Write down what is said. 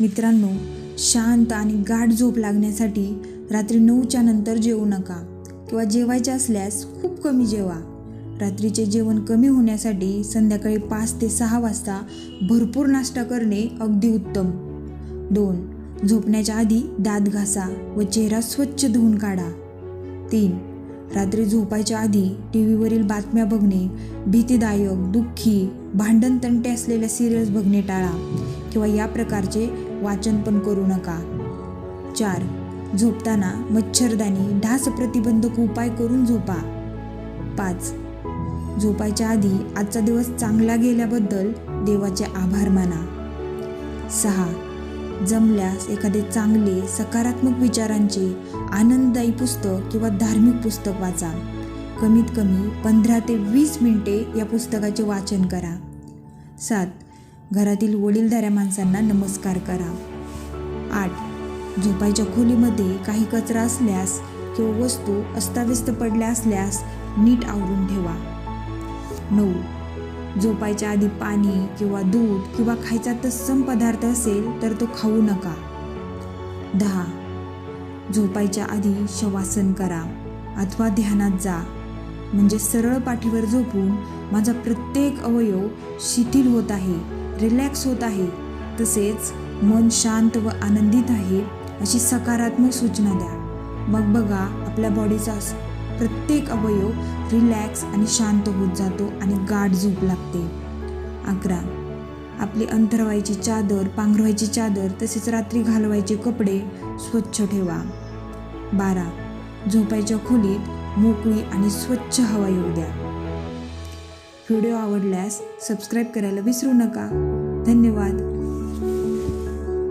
मित्रांनो शांत आणि गाढ झोप लागण्यासाठी रात्री नऊच्या नंतर जेवू नका किंवा जेवायचे असल्यास खूप कमी जेवा. रात्रीचे जेवण कमी होण्यासाठी संध्याकाळी पाच ते सहा वाजता भरपूर नाश्ता करणे अगदी उत्तम. दोन झोपण्याच्या आधी दात घासा व चेहरा स्वच्छ धुवून काढा. तीन रात्री झोपायच्या आधी टी व्हीवरील बातम्या बघणे भीतीदायक दुःखी भांडण तंटे असलेल्या सिरियल्स बघणे टाळा. किंवा या प्रकारचे वाचन पण करू नका. चार झोपताना मच्छरदाणी डास प्रतिबंधक उपाय करून झोपा. पाच झोपायच्या आधी आजचा दिवस चांगला गेल्याबद्दल देवाचे आभार माना. सहा जमल्यास एखादे चांगले सकारात्मक विचारांचे आनंददायी पुस्तक किंवा धार्मिक पुस्तक वाचा. कमीत कमी पंधरा ते वीस मिनिटे या पुस्तकाचे वाचन करा. सात घरातील वडीलधाऱ्या माणसांना नमस्कार करा. आठ. झोपायच्या खोलीमध्ये काही कचरा असल्यास किंवा वस्तू अस्ताव्यस्त पडल्या असल्यास नीट आवरून ठेवा. नऊ. झोपायच्या आधी पाणी किंवा दूध किंवा खायचा तत्सम पदार्थ असेल तर तो खाऊ नका. दहा. झोपायच्या आधी शवासन करा अथवा ध्यानात जा. म्हणजे सरळ पाठीवर झोपून माझा प्रत्येक अवयव शिथिल होत आहे. रिलॅक्स होत आहे. तसेच मन शांत व आनंदित आहे अशी सकारात्मक सूचना द्या. मग बघा आपल्या बॉडीचा प्रत्येक अवयव रिलॅक्स आणि शांत होत जातो आणि गाठ झोप लागते. अकरा. आपली अंतरवायची चादर पांघरवायची चादर तसेच रात्री घालवायचे कपडे स्वच्छ ठेवा. बारा. झोपायच्या खोलीत मोकळी आणि स्वच्छ हवा येऊ द्या. व्हिडिओ आवडल्यास सबस्क्राईब करायला विसरू नका. धन्यवाद.